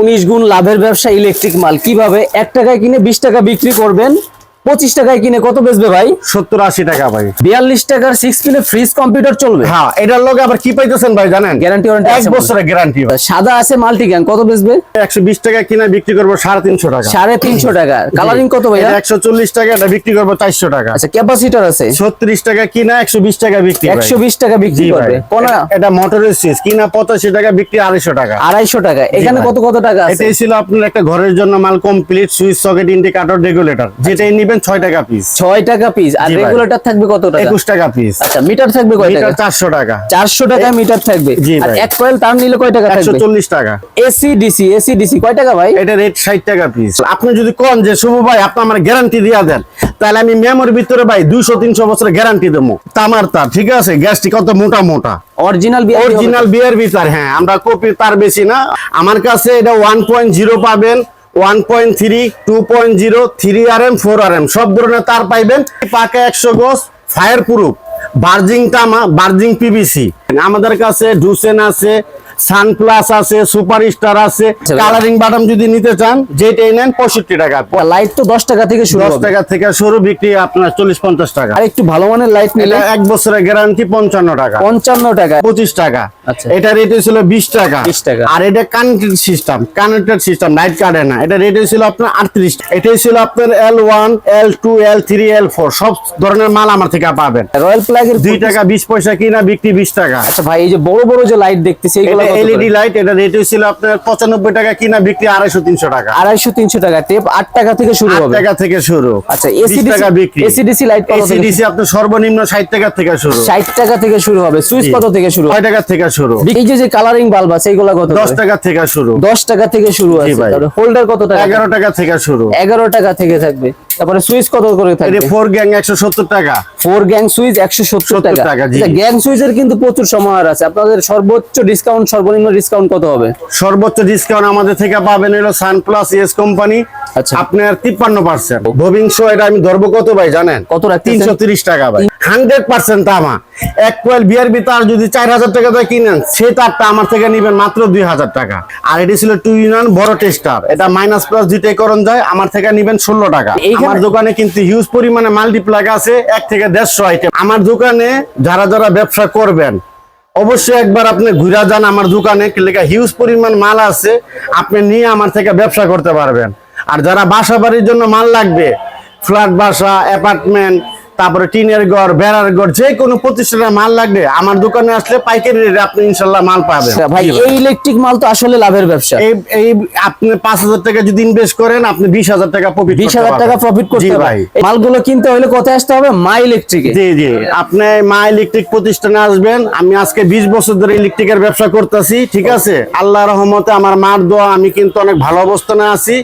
উনিশ গুণ লাভের ব্যবসা ইলেকট্রিক মাল। কীভাবে? এক টাকায় কিনে বিশ টাকা বিক্রি করবেন। পঁচিশ টাকায় কিনে কত বেচবে ভাই? সত্তর আশি টাকা ভাই। বিয়াল্লিশ টাকার সিক্স পিনে ফ্রিজ কম্পিউটার চলবে? হ্যাঁ এটার লগে আবার কি পাইতেছেন ভাই জানেন? Guarantee warranty এক বছরের গ্যারান্টি সাদা আছে মাল্টি গ্যাং কত বেচবে? একশো বিশ টাকা কিনা বিক্রি করব সাড়ে তিনশো টাকা। সাড়ে তিনশো টাকা। কালারিং কত ভাইয়া? একশো চল্লিশ টাকা এটা বিক্রি করব চারশো টাকা। আচ্ছা ক্যাপাসিটার আছে। ছত্রিশ টাকা কিনা একশো বিশ টাকা বিক্রি একশো বিশ টাকা বিক্রি ভাই। করবে। কোনা এটা- মোটরের সুইচ কিনা পঁচাশি টাকা বিক্রি আড়াইশো টাকা। আড়াইশো টাকা। এখানে কত কত টাকা এটাই ছিল আপনার একটা ঘরের জন্য মাল complete switch socket indicator regulator যেটাই নিবেন ছয় টাকা পিস ছয় টাকা পিস আর রেগুলেটর থাকবে কত টাকা? একুশ টাকা পিস আচ্ছা মিটার থাকবে কয় টাকা? মিটার চারশো টাকা। চারশো টাকা মিটার থাকবে। আর এক কয়েল তার নিলে কয় টাকা থাকবে? টাকা। এসি ডিসি এসি ডিসি কয় টাকা ভাই? এটা রেট ষাট টাকা পিস আপনি যদি কোন যে শুভ ভাই আপনি আমার গ্যারান্টি দিয়া দেন তাহলে আমি মেমোর ভিতরে ভাই দুইশো তিনশো বছরের গ্যারান্টি দেবো। তামার তার ঠিক আছে? গ্যাসটি কত মোটা মোটা? অরিজিনাল অরিজিনাল বিয়ার ভিতর হ্যাঁ আমরা কপি তার বেশি না। আমার কাছে এটা ওয়ান পয়েন্ট জিরো পাবেন। One point three two point zero three R M four R M সব ধরনের তার পাইবেন। পাকা একশো গোস ফায়ার প্রুফ বার্জিং তামা বার্জিং পিভিসি আমাদের কাছে ডুসেন আছে সানপ্লাস আছে সুপার স্টার আছে। আচ্ছা। কালারিং বাটাম যদি নিতে চান যেটাই নেন পঁয়ষট্টি টাকা। লাইট তো দশ টাকা থেকে শুরু দশ টাকা থেকে শুরু বিক্রি আপনার চল্লিশ পঞ্চাশ টাকা। আর একটু ভালো মানের লাইট নিলে? এক বছরের গ্যারান্টি পঞ্চান্ন টাকা। পঞ্চান্ন টাকা। পঁচিশ টাকা। আচ্ছা। এটা রেট ছিল বিশ টাকা। 20 টাকা। আর এটা connected system connected system light কাটে না। এটা রেট ছিল আপনার আটত্রিশ এটাই ছিল আপনার L one L two L three L four সব ধরনের মাল আমার থেকে পাবেন। রয়্যাল টাকা পয়সা কিনা বিক্রি টাকা। আচ্ছা ভাই এই যে বড় বড় যে লাইট দেখতেছি এগুলো এলইডি লাইট এটা রেট ছিল আপনার পঁচানব্বই টাকা কিনা বিক্রি আড়াইশো তিনশো টাকা। আড়াইশো তিনশো টাকা। টেপ আট টাকা থেকে শুরু আট হবে। টাকা থেকে শুরু। আচ্ছা বিশ টাকা বিক্রি। এসিডিসি লাইট কত এসিডিসি আপনার সর্বনিম্ন ষাট টাকা থেকে শুরু। ষাট টাকা থেকে শুরু হবে। সুইচ কত থেকে শুরু? ছয় টাকা থেকে শুরু। এই যে যে কালারিং বাল্ব আছে এগুলো কত দশ টাকা থেকে শুরু। দশ টাকা থেকে শুরু আছে। হোল্ডার কত টাকা টাকা থেকে শুরু। এগারো টাকা থেকে থাকবে। তারপরে সুইচ কত করে থাকবে? ফোর গ্যাং একশো সত্তর টাকা। ফোর গ্যাং সুইচ একশো সত্তর টাকা। গ্যাং সুইচের কিন্তু প্রচুর সমাহার আছে। আপনাদের সর্বোচ্চ ডিসকাউন্ট সর্বনিম্ন ডিসকাউন্ট কত হবে? সর্বোচ্চ ডিসকাউন্ট আমাদের থেকে পাবেন হলো সানপ্লাস ইয়েস কোম্পানি আচ্ছা। আপনার তিপ্পান্ন পার্সেন্ট ভবিংশ এটা আমি ধরবো কত ভাই জানেন? কত? তিনশো তিরিশ টাকা ভাই। হান্ড্রেড পার্সেন্ট তামা। এক কোয়েল বিয়ার তার যদি চার হাজার টাকা দিয়ে কিনেন সে তারটা আমার থেকে নিবেন মাত্র দুই হাজার টাকা। আর এটি ছিল টু ইউনিয়ন বড় টেস্টার এটা মাইনাস প্লাস দুইটাই করণ যায় আমার থেকে নিবেন ষোলো টাকা। এইখানে- আমার দোকানে কিন্তু হিউজ পরিমাণে মাল্টিপ্লাগ আছে, এক থেকে দেড়শো আইটেম আমার দোকানে যারা যারা ব্যবসা করবেন, অবশ্যই একবার আপনি ঘুরা যান আমার দোকানে লেখা হিউজ পরিমাণ মাল আছে, আপনি নিয়ে আমার থেকে ব্যবসা করতে পারবেন। আর যারা বাসা বাড়ির জন্য মাল লাগবে ফ্ল্যাট বাসা অ্যাপার্টমেন্ট তারপরে টিনের ঘর বেড়ার ঘর যে কোনো প্রতিষ্ঠানের মাল লাগবে আমার দোকানে আসলে পাইকারি রেটে আপনি ইনশাল্লাহ মাল পাবেন। আচ্ছা, ভাই এই ইলেকট্রিক মাল তো আসলে লাভের ব্যবসা। এই এই আপনি পাঁচ হাজার টাকা যদি ইনভেস্ট করেন আপনি বিশ হাজার টাকা প্রফিট বিশ হাজার টাকা প্রফিট করতে ভাই। মালগুলো কিনতে হলে কোথায় আসতে হবে? মা ইলেকট্রিকে। জি জি। আপনি মা ইলেকট্রিক প্রতিষ্ঠানে আসবেন। আমি আজকে বিশ বছর ধরে ইলেকট্রিকের ব্যবসা করতেছি ঠিক আছে? আল্লাহ রহমতে আমার মার দোয়া আমি কিন্তু অনেক ভালো অবস্থানে আছি।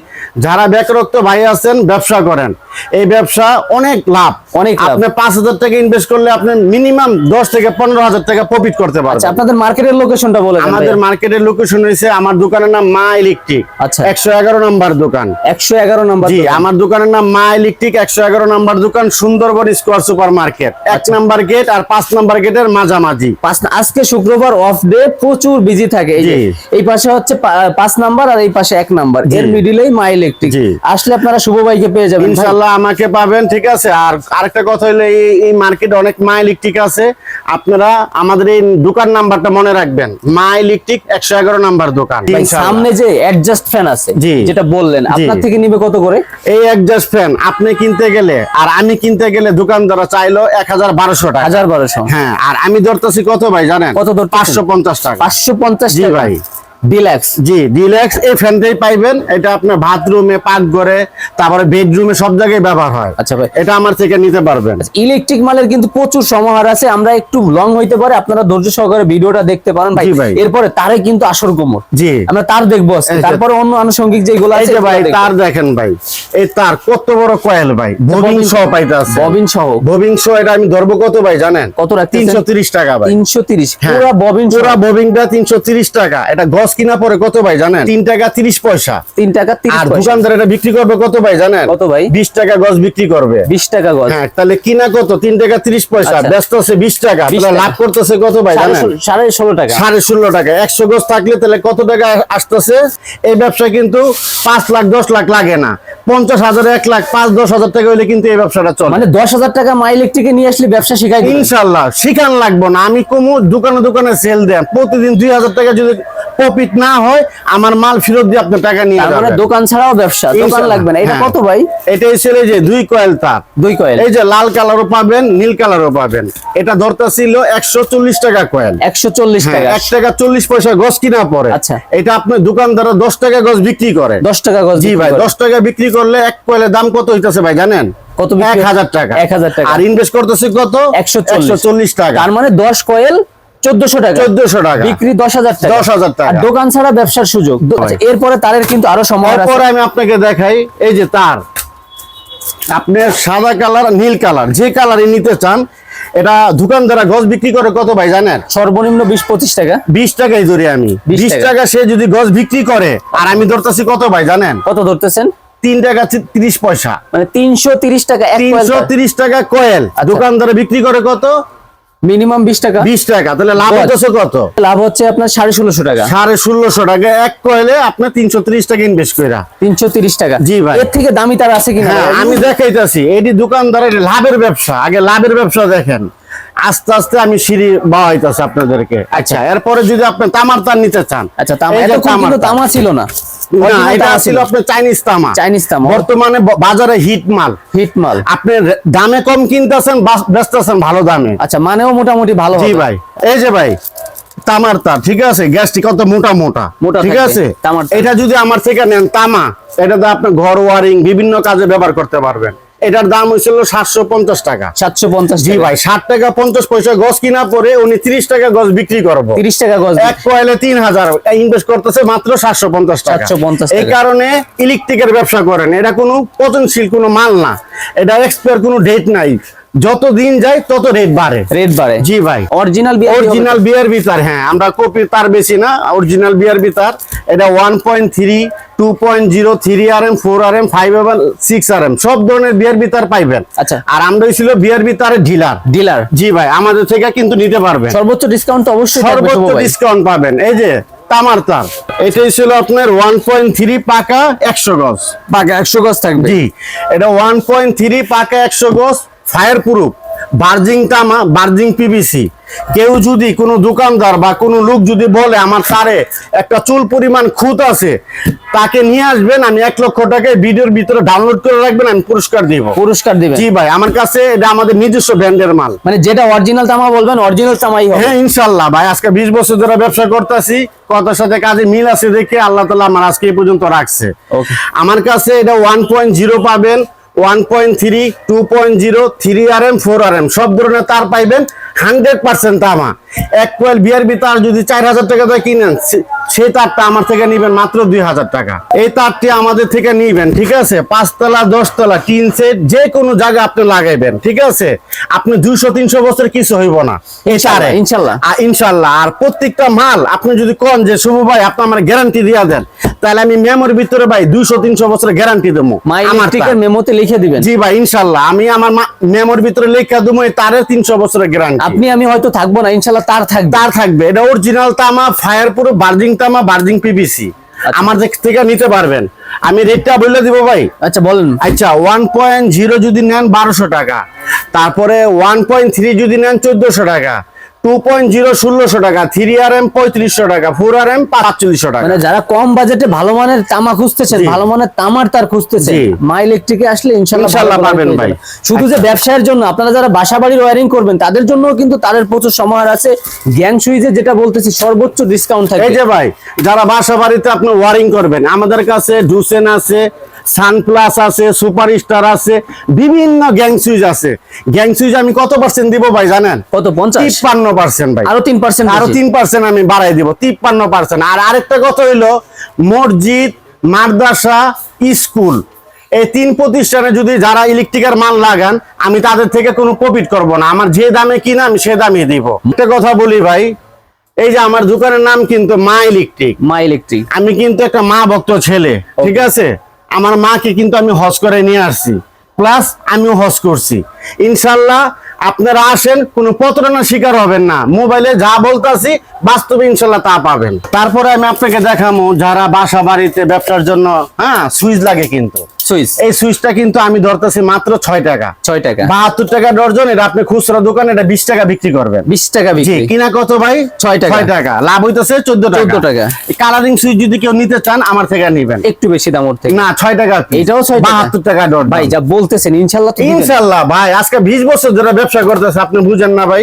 যারা বেকারত্ব ভাই আছেন ব্যবসা করেন। এই ব্যবসা অনেক লাভ। অনেক আপনি পাঁচ হাজার টাকা ইনভেস্ট করলে আপনি মিনিমাম দশ থেকে পনেরো হাজার টাকা প্রফিট করতে আচ্ছা পারবেন আপনাদের মার্কেটের লোকেশনটা বলে আমাদের মার্কেটের লোকেশন হয়েছে আমার দোকানের নাম মা ইলেকট্রিক। আচ্ছা। একশো এগারো নাম্বার দোকান। একশো এগারো নম্বর জি আমার দোকানের নাম মা ইলেকট্রিক একশো এগারো নাম্বার দোকান সুন্দরবন স্কোয়ার সুপার মার্কেট এক আচ্ছা। নাম্বার গেট আর পাঁচ নাম্বার গেটের মাঝামাঝি। পাঁচ আজকে শুক্রবার অফ ডে প্রচুর বিজি থাকে। এই যে এই পাশে হচ্ছে পাঁচ নাম্বার আর এই পাশে এক নাম্বার। এর মিডিলেই মা ইলেকট্রিক। আসলে আপনারা শুভ ভাইকে পেয়ে যাবেন ভাই। ইনশাল্লাহ আমাকে পাবেন ঠিক আছে? আর আরেকটা কথা হলো এই মার্কেটে অনেক মা ইলেকট্রিক আছে। আপনারা আমাদের এই দোকান নাম্বারটা মনে রাখবেন। মা ইলেকট্রিক একশো এগারো নাম্বার দোকান সামনে যে অ্যাডজাস্ট ফ্যান আছে। যেটা বললেন আপনার থেকে নিবে কত করে? এই একজাস্ট ফ্যান আপনি কিনতে গেলে আর আমি কিনতে গেলে দোকানদার চাইলো এক হাজার বারোশো টাকা। হাজার বারোশো। হ্যাঁ আর আমি ধরতেছি কত ভাই জানেন? কত ধর পাঁচশো পঞ্চাশ টাকা। পাঁচশো পঞ্চাশ টাকা। ভাই। ডিলাক্স জি ডিলাক্স এই ফ্যানটাই পাইবেন। এটা আপনার বাথরুমে পাকঘরে তারপরে বেডরুমে সব জায়গায় ব্যবহার হয়। আচ্ছা ভাই। এটা আমার থেকে নিতে পারবেন। ইলেকট্রিক মালের কিন্তু প্রচুর সমাহার আছে। আমরা একটু লং হইতে পারে আপনারা ধৈর্য সহকারে ভিডিওটা দেখতে পারেন ভাই। এরপরে তারে কিন্তু আসর কোমর। জি। আমরা তার দেখব তারপরে অন্য আনুষঙ্গিক যেগুলো আছে ভাই তার দেখেন ভাই। এই তার কত বড় কয়েল ভাই। ববিং সহ। পাইতে আছে। ববিন সহ। ববিং সহ এটা আমি ধরবো কত ভাই জানেন? কত রাখতেছেন? তিনশো তিরিশ টাকা ভাই। তিনশো তিরিশ। হ্যাঁ, পুরা ববিন পুরা তিনশো তিরিশ টাকা। এটা গজ গজ কিনা পরে কত ভাই জানেন? তিন টাকা তিরিশ পয়সা। তিন টাকা আর দোকানদার এটা বিক্রি করবে কত ভাই জানেন? কত ভাই? বিশ টাকা গজ বিক্রি করবে। বিশ টাকা গজ। হ্যাঁ তাহলে কিনা কত? তিন টাকা তিরিশ পয়সা আচ্ছা। ব্যস্ত আছে বিশ টাকা। 20 তাহলে টাকা। লাভ করতেছে কত ভাই জানেন? সাড়ে ষোলো টাকা। সাড়ে ষোলো টাকা। একশো গজ থাকলে তাহলে কত টাকা আসতেছে? এই ব্যবসা কিন্তু পাঁচ লাখ দশ লাখ লাগে না। পঞ্চাশ হাজার এক লাখ পাঁচ দশ হাজার টাকা হলে কিন্তু এই ব্যবসাটা চলে। মানে দশ হাজার টাকা মাই ইলেকট্রিকে নিয়ে আসলে ব্যবসা শিখাই ইনশাল্লাহ শিখান লাগবো না। আমি কমু দোকানে দোকানে সেল দেন। প্রতিদিন দুই হাজার টাকা যদি প্রফিট না হয় আমার মাল ফেরত দিয়ে আপনার টাকা নিয়ে মানে যাবেন। দোকান ছাড়াও ব্যবসা দোকান লাগবে না। এটা হ্যাঁ। কত ভাই? এটাই ছিল যে দুই কয়েল তার। দুই কয়েল। এই যে লাল কালারও পাবেন নীল কালারও পাবেন। এটা ধরতে ছিল একশো চল্লিশ টাকা কয়েল। একশো চল্লিশ হ্যাঁ, টাকা। এক টাকা চল্লিশ পয়সা গজ কিনা পরে আচ্ছা। এটা আপনার দোকানদার দশ টাকা গজ বিক্রি করে। দশ টাকা গজ জি ভাই করে। দশ টাকা বিক্রি করলে এক কয়েলের দাম কত হইতেছে ভাই জানেন? কত বিক্রি এক হয়? হাজার টাকা। 1000 টাকা। আর ইনভেস্ট করতেছে কত? একশো একশো চল্লিশ টাকা। তার মানে দশ কয়েল চোদ্দশো টাকা। চোদ্দশো টাকা। বিক্রি দশ হাজার টাকা। 10,000 টাকা। দোকান ছাড়া ব্যবসার সুযোগ। দো-। আচ্ছা, এরপরে তারের কিন্তু আরও সময় আছে। আমি আপনাকে দেখাই এই যে তার। আপনি সাদা কালার নীল কালার যে কালারই নিতে চান এটা দোকানদারা গজ বিক্রি করে কত ভাই জানেন? সর্বনিম্ন বিশ পঁচিশ টাকা। বিশ টাকাই ধরি আমি। বিশ টাকা। সে যদি গজ বিক্রি করে আর আমি ধরতেছি কত ভাই জানেন? কত ধরতেছেন? তিন টাকা তিরিশ পয়সা। মানে তিনশো তিরিশ টাকা তিনশো তিরিশ টাকা কয়েল। আচ্ছা। দোকানদারে বিক্রি করে কত? মিনিমাম বিশ টাকা। বিশ টাকা তাহলে লাভ। হতেছে কত? লাভ হচ্ছে আপনার সাড়ে ষোলোশো টাকা। সাড়ে ষোলোশো টাকা এক কয়েলে তিনশো তিরিশ টাকা ইনভেস্ট তিনশো তিরিশ টাকা। জি ভাই। এর থেকে দামি তার আছে কিনা? হ্যাঁ আমি দেখাইতেছি। এটি দোকানদারের লাভের ব্যবসা। আগে লাভের ব্যবসা দেখেন। আস্তে আস্তে আমি সিঁড়ি বাড়াইতেছি আপনাদেরকে। আচ্ছা। এরপরে যদি আপনি তামার তার নিতে চান আচ্ছা তামার তামা ছিল না। না এটা ছিল আপনার চাইনিজ তামা। চাইনিজ তামা বর্তমানে বাজারে হিট মাল। হিট মাল। আপনি দামে কম কিনতেছেন বেচতেছেন ভালো দামে। আচ্ছা মানেও মোটামুটি ভালো জি ভাই এই যে ভাই তামার তার ঠিক আছে? গ্যাসটি কত? মোটা মোটা। মোটা ঠিক আছে? এটা যদি আমার থেকে নেন তামা এটা তো আপনি ঘর ওয়ারিং বিভিন্ন কাজে ব্যবহার করতে পারবেন। এটার দাম হয়েছিল সাতশো পঞ্চাশ টাকা। সাতশো পঞ্চাশ জি ভাই ষাট টাকা পঞ্চাশ পয়সা গছ কিনা পরে উনি তিরিশ টাকা গছ বিক্রি করব। তিরিশ টাকা গছ এক কয়েলে তিন হাজার ইনভেস্ট করতেছে মাত্র সাতশো পঞ্চাশ টাকা। 750 এই কারণে ইলেকট্রিকের ব্যবসা করেন এটা কোনো পচনশীল কোনো মাল না। এটা এক্সপায়ার কোনো ডেট নাই। যত দিন যায় তত রেট বাড়ে। রেট বাড়ে। জি ভাই। অরিজিনাল অরিজিনাল বিয়ার বিতার হ্যাঁ আমরা কপি তার বেশি না অরিজিনাল বিয়ার বিতার এটা one point three two point zero three R M four R M five M six R M সব ধরনের বিয়ার বিতার পাইবেন। আচ্ছা। আর আমরা ছিল বিয়ার বিতারের ডিলার ডিলার জি ভাই আমাদের থেকে কিন্তু নিতে পারবেন। সর্বোচ্চ ডিসকাউন্ট অবশ্যই সর্বোচ্চ ডিসকাউন্ট পাবেন। এই যে তামার তার এটাই ছিল আপনার ওয়ান পয়েন্ট থ্রি পাকা একশো গজ। পাকা একশো গজ থাকবে। জি এটা ওয়ান পয়েন্ট থ্রি পাকা একশো গজ ফায়ার প্রুফ বার্জিং তামা বার্জিং পিভিসি। কেউ যদি কোনো দোকানদার বা কোনো লোক যদি বলে আমার তারে একটা চুল পরিমাণ খুঁত আছে তাকে নিয়ে আসবেন আমি এক লক্ষ টাকায় ভিডিওর ভিতরে ডাউনলোড করে রাখবেন আমি পুরস্কার দিব। পুরস্কার দিবেন। জি ভাই আমার কাছে এটা আমাদের নিজস্ব ব্র্যান্ডের মাল। মানে যেটা অরিজিনাল তামা বলবেন অরিজিনাল তামাই হবে। হ্যাঁ ইনশাল্লাহ ভাই আজকে বিশ বছর ধরে ব্যবসা করতেছি কথার সাথে কাজে মিল আছে দেখে আল্লাহ তালা আমার আজকে এই পর্যন্ত রাখছে. আমার কাছে এটা ওয়ান পয়েন্ট জিরো পাবেন one point three two point zero three R M four R M সব ধরনের তার পাইবেন হান্ড্রেড পার্সেন্ট তামা। এক কোয়েল বিআরবি তার যদি চার হাজার টাকা দিয়ে কিনেন সেই তারটা আমার থেকে নিবেন মাত্র দুই হাজার টাকা। এই তারটি আমাদের থেকে নিবেন ঠিক আছে? পাঁচতলা দশতলা টিন সেট যে কোনো জায়গায় আপনি লাগাইবেন ঠিক আছে? আপনি দুইশো তিনশো বছর কিছু হইব না। ইনশাল্লাহ, ইনশাল্লাহ। আর প্রত্যেকটা মাল আপনি যদি কোন যে শুভ ভাই আপনি আমার গ্যারান্টি দিয়া দেন তাহলে আমি মেমোর ভিতরে ভাই দুইশো তিনশো বছরের গ্যারান্টি দেবো আমার মেমোতে লিখে দিবেন। জি ভাই ইনশাল্লাহ। আমি আমার মেমোর ভিতরে লেখা দেবো তারের তিনশো বছরের গ্যারান্টি আপনি আমি হয়তো থাকব না ইনশাল্লাহ তার থাকবে। তার থাকবে। এটা অরিজিনাল তামা ফায়ার পুরো বার্জিং তামা বার্জিং পিভিসি আমার দিক থেকে নিতে পারবেন। আমি রেটটা বলে দিব ভাই। আচ্ছা বলেন। আচ্ছা ওয়ান পয়েন্ট জিরো যদি নেন বারোশো টাকা। তারপরে ওয়ান পয়েন্ট থ্রি যদি নেন চোদ্দশো টাকা। টু পয়েন্ট জিরো ষোলোশো টাকা থ্রি আর এম পঁয়ত্রিশশো টাকা ফোর আর এম পাঁচচল্লিশশো টাকা মানে যারা কম বাজেটে ভালো মানের তামা খুঁজতেছেন জি। ভালো মানের তামার তার খুঁজতেছেন। মা ইলেকট্রিকে আসলে ইনশাল্লাহ পাবেন ভাই। শুধু যে ব্যবসায়ের জন্য আপনারা যারা বাসা বাড়ির ওয়ারিং করবেন তাদের জন্য কিন্তু তাদের প্রচুর সমাহার আছে জ্ঞান সুইজে যেটা বলতেছি সর্বোচ্চ ডিসকাউন্ট এই যে ভাই যারা বাসা বাড়িতে আপনি ওয়ারিং করবেন আমাদের কাছে ডুসেন আছে সানপ্লাস আছে সুপার স্টার আছে বিভিন্ন গ্যাং সুইচ আছে। গ্যাং সুইচ আমি কত পার্সেন্ট দিব ভাই জানেন? কত পঞ্চাশ? তিপ্পান্ন পার্সেন্ট ভাই। আরও তিন পার্সেন্ট আরও তিন পার্সেন্ট আমি বাড়াই দিব তিপ্পান্ন পার্সেন্ট আর আরেকটা কথা হইল মসজিদ মাদ্রাসা স্কুল। এই তিন প্রতিষ্ঠানে যদি যারা ইলেকট্রিকের মাল লাগান আমি তাদের থেকে কোনো প্রফিট করব না। আমার যে দামে কিনা আমি সে দামে দিব। একটা কথা বলি ভাই এই যে আমার দোকানের নাম কিন্তু মা ইলেকট্রিক মা ইলেকট্রিক আমি কিন্তু একটা মা ভক্ত ছেলে ঠিক আছে? আমার মাকে কিন্তু আমি হজ করে নিয়ে আসছি। প্লাস আমিও হজ করছি। ইনশাল্লাহ আপনারা আসেন, কোনো প্রতারণার শিকার হবেন না। মোবাইলে যা বলতেছি, বাস্তবে ইনশাল্লাহ তা পাবেন। তারপরে আমি আপনাকে দেখামো যারা বাসা বাড়িতে ব্যবসার জন্য হ্যাঁ সুইচ লাগে কিন্তু। সুইচ? এই সুইচটা কিন্তু আমি ধরতেছি মাত্র ছয় টাকা। ছয় টাকা। বাহাত্তর টাকা ডর্জন এটা আপনি খুচরা দোকানে এটা বিশ টাকা বিক্রি করবেন। বিশ টাকা বিক্রি। কিনা কত ভাই? ছয় টাকা। ছয় টাকা। লাভ হইতেছে চোদ্দ 14 টাকা। কালারিং সুইচ যদি কেউ নিতে চান আমার থেকে নিবেন। একটু বেশি দাম ওর থেকে। না ছয় টাকা এটাও ছয় বাহাত্তর টাকা ডট ভাই যা বলতেছেন ইনশাল্লাহ ইনশাল্লাহ ভাই আজকে বিশ বছর ধরে ব্যবসা করতেছে আপনি বুঝেন না ভাই।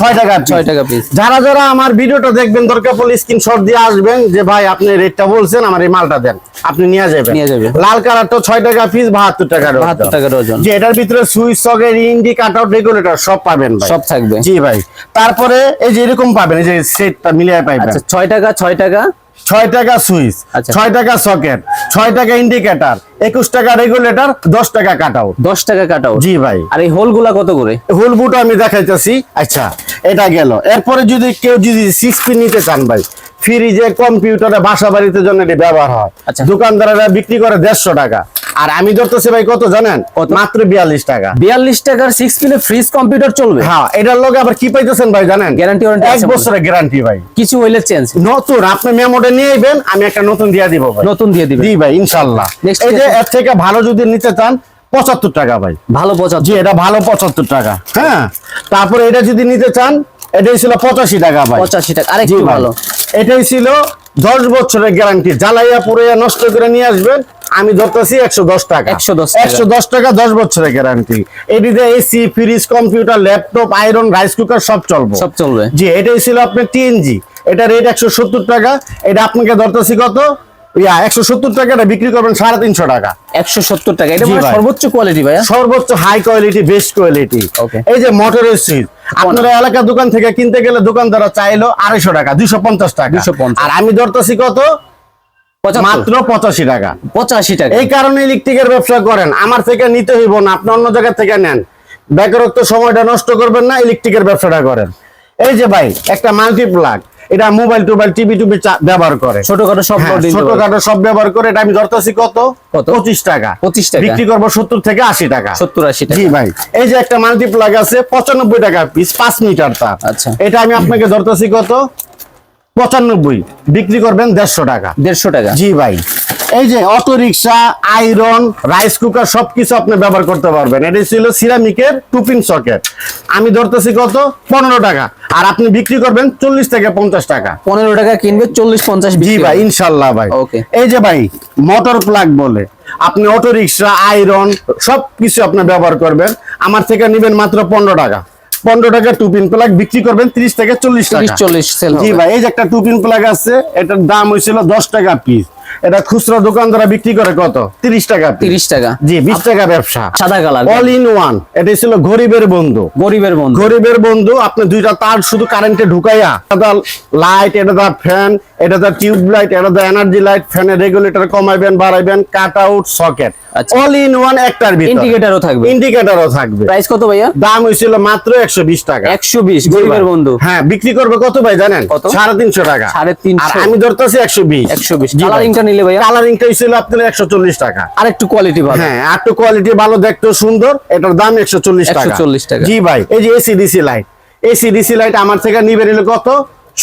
ছয় টাকা ছয় টাকা পিস যারা যারা আমার ভিডিওটা দেখবেন দরকার পড়লে স্ক্রিনশট দিয়ে আসবেন যে ভাই আপনি রেটটা বলছেন আমার এই মালটা দেন। আপনি নিয়ে যাবেন। নিয়ে যাবেন। লাল কালারটা ছয় টাকা পিস বাহাত্তর টাকা। বাহাত্তর টাকা ডজন যে এটার ভিতরে সুইচ সকেট ইন্ডি কাট আউট রেগুলেটর সব পাবেন সব থাকবে। জি ভাই। তারপরে এই যে এরকম পাবেন এই যে সেটটা মিলিয়ে পাইবেন। আচ্ছা ছয় টাকা ছয় টাকা? ছয় টাকা সুইচ আচ্ছা। ছয় টাকা সকেট ছয় টাকা ইন্ডিকেটর একুশ টাকা রেগুলেটর দশ টাকা কাট আউট দশ টাকা কাটাও জি ভাই। আর এই হোলগুলা কত করে? হুল বুট আমি দেখাইতেছি। আচ্ছা এটা গেল। এরপরে যদি কেউ যদি সিক্স পিন নিতে চান ভাই ফ্রিজে কম্পিউটারে বাসা বাড়িতে জন্য এটি ব্যবহার হয়। আচ্ছা। দোকানদারেরা বিক্রি করে দেড়শো টাকা। আর আমি ধরতেছি ভাই কত জানেন? মাত্র বিয়াল্লিশ টাকা। বিয়াল্লিশ টাকার সিক্স পিনে ফ্রিজ কম্পিউটার চলবে? হ্যাঁ এটার লোক আবার কি পাইতেছেন ভাই জানেন? গ্যারান্টি এক। বছরের গ্যারান্টি ভাই। কিছু হইলে চেঞ্জ নতুন আপনি মেমোটা নিয়ে আইবেন আমি একটা নতুন দিয়ে দিব ভাই। নতুন দিয়ে দিবে জি ভাই ইনশাল্লাহ। Next এই যে এর থেকে ভালো যদি নিতে চান পঁচাত্তর টাকা ভাই। ভালো পচাত্তর। জি এটা ভালো পঁচাত্তর টাকা। হ্যাঁ তারপরে এটা যদি নিতে চান এটাই ছিল পঁচাশি টাকা ভাই। পঁচাশি টাকা আরেকটু ভালো। এটাই ছিল দশ বছরের গ্যারান্টি জ্বালাইয়া পুরাইয়া নষ্ট করে নিয়ে আসবেন আমি ধরতেছি একশো দশ টাকা। 110 টাকা। একশো দশ টাকা দশ বছরের গ্যারান্টি এটিতে AC fridge computer laptop iron rice cooker সব চলবে। সব চলবে। জি এটাই ছিল আপনার টিএনজি এটা রেট একশো সত্তর টাকা। এটা আপনাকে ধরতেছি কত? ইয়া একশো সত্তর টাকাটা বিক্রি করবেন সাড়ে তিনশো টাকা। একশো সত্তর টাকা। এটা ভাই। সর্বোচ্চ কোয়ালিটি ভাইয়া। সর্বোচ্চ হাই কোয়ালিটি বেস্ট কোয়ালিটি. এই যে মোটরের সুইচ আপনারা এলাকার দোকান থেকে কিনতে গেলে চাইলো আড়াইশো টাকা দুইশো পঞ্চাশ টাকা। 250 আর আমি ধরতেছি কত? মাত্র পঁচাশি টাকা। পঁচাশি টাকা। এই কারণে ইলেকট্রিকের ব্যবসা করেন। আমার থেকে নিতে হইব না আপনি অন্য জায়গা থেকে নেন। বেকারত্ব সময়টা নষ্ট করবেন না ইলেকট্রিকের ব্যবসাটা করেন। এই যে ভাই একটা মাল্টি প্লাগ এটা মোবাইল টোবাইল টিভি টুবি চার্জ করে। ছোটখাটো সব হ্যাঁ। ছোটখাটো সব ব্যবহার করে এটা আমি ধরতেছি কত? পঁচিশ টাকা। 25 টাকা। বিক্রি করব সত্তর থেকে আশি টাকা। সত্তর আশি জি ভাই এই যে একটা মাল্টি প্লাগ আছে পঁচানব্বই টাকা পিস পাঁচ মিটার তার। আচ্ছা। এটা আমি আপনাকে ধরতেছি কত? পঁচানব্বই। বিক্রি করবেন দেড়শো টাকা। দেড়শো টাকা। জি ভাই। এই যে auto rickshaw iron rice cooker সবকিছু আপনি ব্যবহার করতে পারবেন। এটা ছিল সিরামিকের টুপিন সকেট। আমি ধরতেছি কত? পনেরো টাকা। আর আপনি বিক্রি করবেন চল্লিশ থেকে পঞ্চাশ টাকা। পনেরো টাকা কিনবে চল্লিশ পঞ্চাশ জি ভাই ইনশাল্লাহ ভাই। Okay. এই যে ভাই মোটর প্লাগ বলে। আপনি অটো রিক্সা আয়রন সব কিছু আপনি ব্যবহার করবেন। আমার থেকে নেবেন মাত্র পনেরো টাকা। পনেরো টাকা টুপিন প্লাগ বিক্রি করবেন ত্রিশ থেকে চল্লিশ টাকা। চল্লিশ জি ভাই এই যে একটা টুপিন প্লাগ আছে এটার দাম হয়েছিল দশ টাকা পিস এটা খুচরা দোকানদারা বিক্রি করে কত? তিরিশ টাকা piece। তিরিশ টাকা। জি বিশ টাকা ব্যবসা। সাদা কালার। অল ইন ওয়ান এটা ছিল গরিবের বন্ধু। গরিবের বন্ধু। গরিবের বন্ধু আপনি দুইটা তার শুধু কারেন্টে ঢুকাইয়া এটা লাইট এটা দা ফ্যান এটা দা টিউব লাইট এটা দা এনার্জি লাইট ফ্যানের রেগুলেটর কমাইবেন বাড়াইবেন cut out socket. All in one একটার ভিতর। ইন্ডিকেটারও থাকবে। ইন্ডিকেটরও থাকবে। প্রাইস কত ভাইয়া? দাম হয়েছিল মাত্র একশো বিশ টাকা। একশো বিশ গরিবের বন্ধু। হ্যাঁ বিক্রি করবে কত ভাই জানেন? কত? সাড়ে তিনশো টাকা। সাড়ে তিনশো। আর আমি ধরতেছি একশো বিশ। একশো বিশ। কালারিংটা নিলে ভাইয়া? কালারিংটা ছিল আপনার একশো চল্লিশ টাকা। আর একটু কোয়ালিটি ভালো। হ্যাঁ একটু কোয়ালিটি ভালো দেখতে সুন্দর এটার দাম একশো চল্লিশ টাকা। 140 টাকা। জি ভাই এই যে এসি লাইট এসি লাইট আমার থেকে নিবে নিলে কত?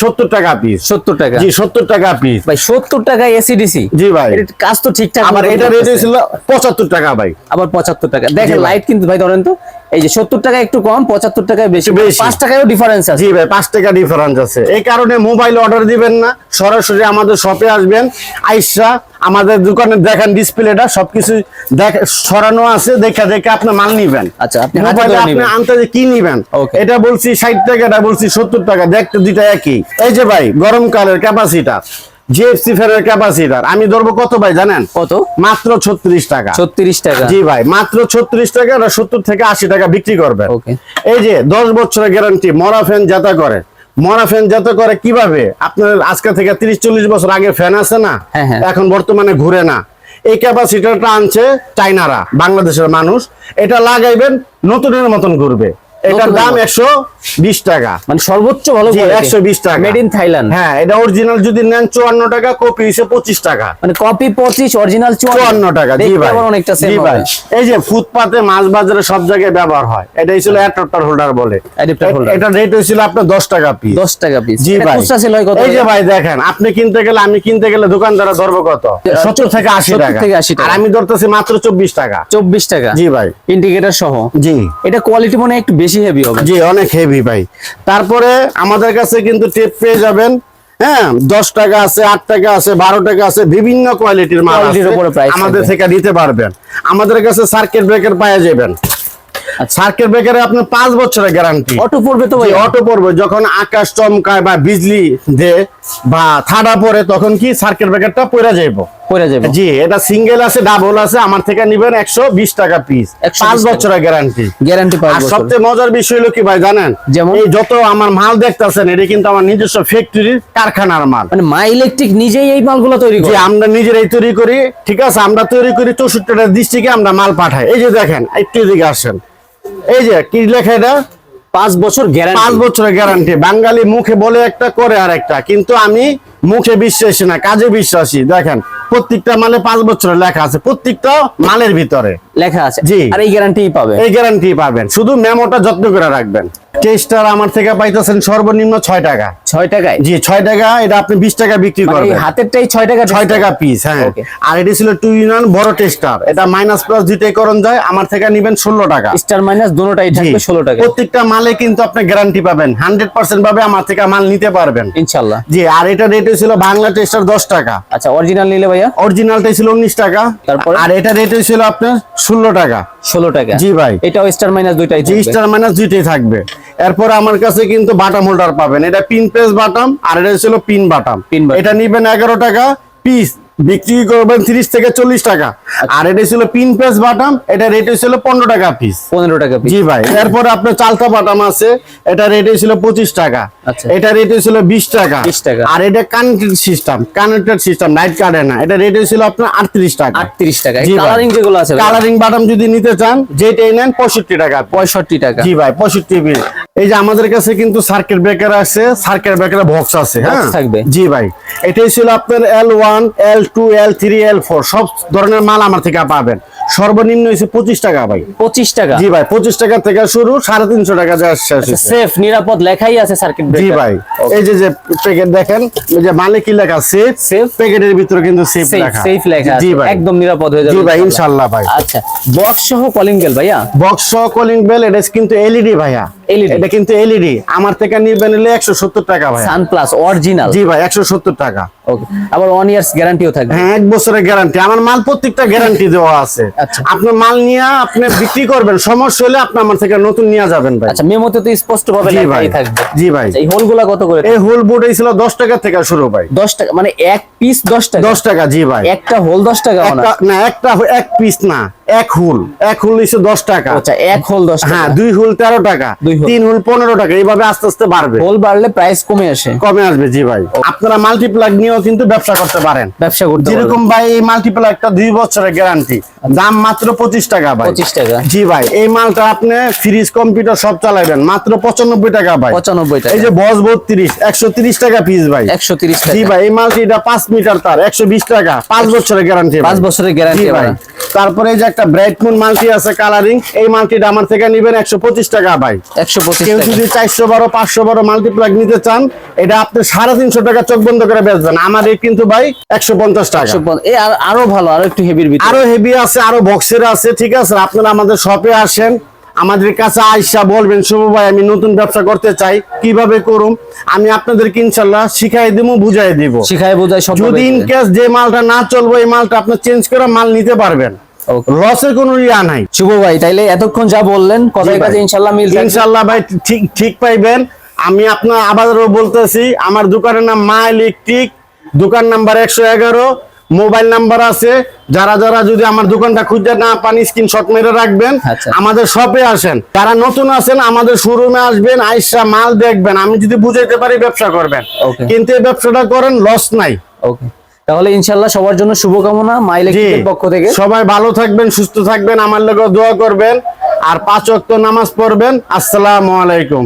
সত্তর টাকা পিস সত্তর টাকা। জি সত্তর টাকা পিস ভাই সত্তর টাকা এসিডিসি জি ভাই। কাজ তো ঠিকঠাক আমার এটা রেট ছিল পঁচাত্তর টাকা ভাই। আবার পঁচাত্তর টাকা। দেখেন লাইট কিন্তু ভাই ধরেন তো এই যে সত্তর টাকা একটু কম পঁচাত্তর টাকায় বেশি। পাঁচ টাকায়ও ডিফারেন্স আছে। জি ভাই পাঁচ টাকা ডিফারেন্স আছে। এই কারণে মোবাইল অর্ডার দিবেন না সরাসরি আমাদের শপে আসবেন আইসা আমাদের দোকানে দেখেন ডিসপ্লেটা সবকিছু দেখ সরানো আছে দেখে দেখে আপনি মাল নিবেন। আচ্ছা, আপনি মোবাইলে আপনি আনতে কি নিবেন. এটা বলছি ষাট টাকা এটা বলছি সত্তর টাকা দেখতে দুইটা একই। এই যে ভাই গরমকালের ক্যাপাসিটার জিএফসি ফ্যানের ক্যাপাসিটার আমি ধরবো কত ভাই জানেন? কত? মাত্র ছত্রিশ টাকা। ছত্রিশ টাকা। জি ভাই মাত্র ছত্রিশ টাকা সত্তর থেকে আশি টাকা বিক্রি Okay. এই যে দশ বছরের গ্যারান্টি মরা ফ্যান যাতা করে। মরা ফ্যান যাতা করে কীভাবে? আপনার আজকে থেকে তিরিশ চল্লিশ বছর আগে ফ্যান আছে না? হ্যাঁ, হ্যাঁ। এখন বর্তমানে ঘুরে না। এই ক্যাপাসিটারটা আনছে চাইনারা বাংলাদেশের মানুষ। এটা লাগাইবেন নতুনের মতন ঘুরবে। এটার দাম মাল। একশো বিশ টাকা। মানে সর্বোচ্চ ভালো জি, 120 টাকা। মেড ইন থাইল্যান্ড হ্যাঁ এটা অরিজিনাল যদি নেন চুয়ান্ন টাকা কপি হিসেবে পঁচিশ টাকা। মানে কপি পঁচিশ অরিজিনাল চুয়ান্ন। টাকা জি ভাই। অনেকটা জি ভাই। এই যে ফুটপাতে মাছ বাজারে সব জায়গায় ব্যবহার হয়। এটাই ছিল অ্যাডাপ্টার হোল্ডার বলে। এটা রেট আপনার দশ টাকা পিস দশ টাকা পিস জি ভাই। খুচরা সেল হয় কত? এই যে ভাই দেখেন আপনি কিনতে গেলে আমি কিনতে গেলে দোকানদার ধরবো কত? সত্তর থেকে আশি 70 টাকা। থেকে 80 টাকা। আর আমি ধরতেছি মাত্র চব্বিশ টাকা। চব্বিশ টাকা। জি ভাই। ইন্ডিকেটর সহ। জি। এটা কোয়ালিটি মনে একটু বেশি হেভি হবে। জি অনেক হেভি ভাই। তারপরে আমাদের কাছে কিন্তু টেপ পেয়ে যাবেন হ্যাঁ দশ টাকা আছে আট টাকা আছে বারো টাকা আছে বিভিন্ন কোয়ালিটির মাল আমাদের থেকে নিতে পারবেন। আমাদের কাছে সার্কিট ব্রেকার পাওয়া যাবেন। সার্কিট ব্রেকারে আপনার পাঁচ বছরের গ্যারান্টি অটো পড়বে তো ভাই? অটো পড়বে। যখন আকাশ চমকায় বা বিজলি দে বা ঠাডা পড়ে তখন কি সার্কিট ব্রেকারটা পড়ে যাইব? পড়ে যাবে। জি এটা সিঙ্গেল আছে ডাবল আছে আমার থেকে নিবেন একশো বিশ টাকা পিস 120 পাঁচ বছরের গ্যারান্টি গ্যারান্টি সবচেয়ে মজার বিষয় হলো কি ভাই জানেন? এই যত আমার মাল দেখতেছেন এটা কিন্তু আমার নিজস্ব ফ্যাক্টরির কারখানার মাল। মানে মা ইলেকট্রিক নিজেই এই মালগুলো তৈরি করে। আমরা নিজেরাই তৈরি করি ঠিক আছে? আমরা তৈরি করি চৌষট্টিটা ডিস্ট্রিক্টে আমরা মাল পাঠাই। এই যে দেখেন একটু এদিকে আসেন। এই যে কি লেখা এটা? পাঁচ বছর পাঁচ বছরের গ্যারান্টি বাঙালি মুখে বলে একটা করে আর একটা কিন্তু আমি মুখে বিশ্বাসী না কাজে বিশ্বাসী। দেখেন প্রত্যেকটা মানে পাঁচ বছরের লেখা আছে প্রত্যেকটা মালের ভিতরে। লেখা আছে। জি। আর এই গ্যারান্টি পাবে এই গ্যারান্টি পাবেন। শুধু মেমোটা যত্ন করে রাখবেন। টেস্টার আমার থেকে পাইতেছেন সর্বনিম্ন ছয় টাকা। ছয় টাকায়? জি ছয় টাকা এটা আপনি বিশ টাকা বিক্রি মানে করবেন। হাতেরটাই ছয় টাকা ছয় টাকা পিস হ্যাঁ। আর এটি ছিল টু ইন বড় টেস্টার এটা মাইনাস প্লাস দুইটাই করণ যায় আমার থেকে নিবেন ষোলো টাকা। স্টার মাইনাস দুটোটাই জি। থাকবে ষোলো টাকা। প্রত্যেকটা মালে কিন্তু আপনি গ্যারান্টি পাবেন। হান্ড্রেড পার্সেন্ট ভাবে আমার থেকে মাল নিতে পারবেন। ইনশাল্লাহ। জি আর এটা রেট ছিল বাংলা টেস্টার দশ টাকা। আচ্ছা অরিজিনাল নিলে ভাইয়া? অরিজিনালটা ছিল উনিশ টাকা। তারপরে? আর এটা রেট ছিল আপনার ষোলো টাকা। ষোলো টাকা। জি ভাই। এটাও স্টার মাইনাস দুইটাই জি স্টার মাইনাস দুইটাই থাকবে। এরপর আমার কাছে কিন্তু বাটাম হোল্ডার পাবেন। এটা পিন প্রেস বাটাম আর এটা ছিল পিন বাটাম পিন। এটা নিবেন এগারো টাকা পিস বিক্রি করবেন তিরিশ থেকে চল্লিশ টাকা। আচ্ছা। আর এটা ছিল পিন প্রেস বাটাম এটা রেট ছিল পনেরো টাকা পিস পনেরো টাকা জি ভাই এরপরে আপনার চালতা বাটাম আছে এটা রেট ছিল পঁচিশ টাকা। আচ্ছা। এটা রেট হয়েছিল বিশ টাকা। 20 টাকা। আর এটা connected system connected system night কার্ডে না এটা রেট ছিল আপনার আটত্রিশ টাকা। আটত্রিশ টাকা। কালারিং যেগুলো আছে কালারিং বাটাম যদি নিতে চান যেটাই নেন পঁয়ষট্টি টাকা। পঁয়ষট্টি টাকা। জি ভাই পঁয়ষট্টি পিস এই যে আমাদের কাছে কিন্তু সার্কিট ব্রেকার আছে সার্কিট ব্রেকার বক্স আছে হ্যাঁ? থাকবে। জি ভাই। এটাই ছিল আপনার L one L two L three L four সব ধরনের মাল আমার থেকে পাবেন। সর্বনিম্ন হচ্ছে পঁচিশ টাকা ভাই। পঁচিশ টাকা। জি ভাই পঁচিশ টাকা থেকে শুরু সাড়ে তিনশো টাকা সেফ নিরাপদ লেখাই আছে সার্কিট জি ভাই এই যে যে প্যাকেট দেখেন এই যে মালে কি লেখা? সেফ সেফ প্যাকেটের ভিতরে কিন্তু সেফ লেখা। সেফ লেখা জি ভাই। একদম নিরাপদ হয়ে যাবে জি ভাই ইনশাআল্লাহ। ভাই। আচ্ছা বক্স সহ কলিং বেল ভাইয়া? বক্স সহ কলিং বেল এটা কিন্তু এলইডি ভাইয়া। এটা কিন্তু এলইডি আমার থেকে নিবেন নিলে একশো সত্তর টাকা ভাই সান প্লাস অরিজিনাল জি ভাই একশো সত্তর টাকা। ওকে আবার ওয়ান ইয়ার্স গ্যারান্টিও থাকবে। হ্যাঁ এক বছরের গ্যারান্টি আমার মাল প্রত্যেকটা গ্যারান্টি দেওয়া আছে। আচ্ছা। আপনি মাল নিয়ে আপনি বিক্রি করবেন সমস্যা হলে আপনি আমার থেকে নতুন নিয়ে যাবেন ভাই। আচ্ছা মেমোতে তো স্পষ্ট ভাবে ভাই লেখাই থাকবে। জি ভাই। এই হোলগুলা কত করে? এই হোল বোর্ড ছিল দশ টাকা থেকে শুরু ভাই। টাকা মানে এক পিস টাকা? জি ভাই। একটা হোল দশ টাকা না একটা এক পিস না। এক হুল। এক হুল হচ্ছে দশ টাকা। আচ্ছা এক হোল দশ হ্যাঁ দুই হুল তেরো টাকা। তিন হুল পনেরো টাকা। এইভাবে আস্তে আস্তে বাড়বে। হোল বাড়লে প্রাইস কমে আসে। কমে আসবে জি ভাই। আপনারা মাল্টিপ্লাগ নিয়েও কিন্তু ব্যবসা করতে পারেন। ব্যবসা করতে যেরকম ভাই এই মাল্টিপ্লাগটা দুই বছরের গ্যারান্টি দাম মাত্র পঁচিশ টাকা ভাই। পঁচিশ টাকা। জি ভাই এই মালটা আপনি ফ্রিজ কম্পিউটার সব চালাবেন মাত্র পঁচানব্বই টাকা ভাই। পঁচানব্বই টাকা। এই যে বস বত্রিশ একশো তিরিশ টাকা পিস ভাই। একশো তিরিশ জি ভাই এই মালটি এটা পাঁচ মিটার তার একশো বিশ টাকা। পাঁচ বছরের গ্যারান্টি পাঁচ বছরের গ্যারান্টি ভাই। তারপরে এই যে একটা ব্রাইট মুন মাল্টি আছে কালারিং এই মাল্টিটা আমার থেকে নিবেন একশো পঁচিশ টাকা ভাই। একশো পঁচিশ কেউ যদি চারশো বারো পাঁচশো বারো মাল্টিপ্লাগ নিতে চান এটা আপনি সাড়ে তিনশো টাকা চোখ বন্ধ করে বেচবেন। আমার এই কিন্তু ভাই একশো পঞ্চাশ টাকা। আর- ভালো আরও একটু হেভির ভিতরে। আরও হেভি আছে আরও বক্সের আছে ঠিক আছে? আপনারা আমাদের শপে আসেন আমাদের কাছে আইসা বলবেন শুভ ভাই আমি নতুন ব্যবসা করতে চাই কীভাবে করুম? আমি আপনাদেরকে ইনশাল্লাহ শিখাই দিব বুঝাই দিব। শিখায় বুঝাই সব যদি ইন কেস যে মালটা না চলবো এই মালটা আপনি চেঞ্জ করে মাল নিতে পারবেন. লসের কোনো ইয়া নাই। শুভ ভাই তাইলে এতক্ষণ যা বললেন কথায় কাজে ইনশাল্লাহ মিল ইনশাল্লাহ ভাই ঠিক ঠিক পাইবেন। আমি আপনার আবারও বলতেছি আমার দোকানের নাম মা ইলেকট্রিক দোকান নাম্বার একশো এগারো মোবাইল নাম্বার আছে। যারা যারা যদি আমার দোকানটা খুঁজে না পান স্ক্রিনশট মেরে রাখবেন। আচ্ছা। আমাদের শপে আসেন। যারা নতুন আছেন আমাদের শোরুমে আসবেন আইসা মাল দেখবেন। আমি যদি বুঝাইতে পারি ব্যবসা করবেন। কিন্তু এই ব্যবসাটা করেন লস নাই। ওকে তাহলে ইনশাল্লাহ সবার জন্য শুভকামনা মাইলে পক্ষ থেকে। সবাই ভালো থাকবেন সুস্থ থাকবেন আমার লোক দোয়া করবেন। আর পাঁচ অক্ত নামাজ পড়বেন। আসসালামু আলাইকুম।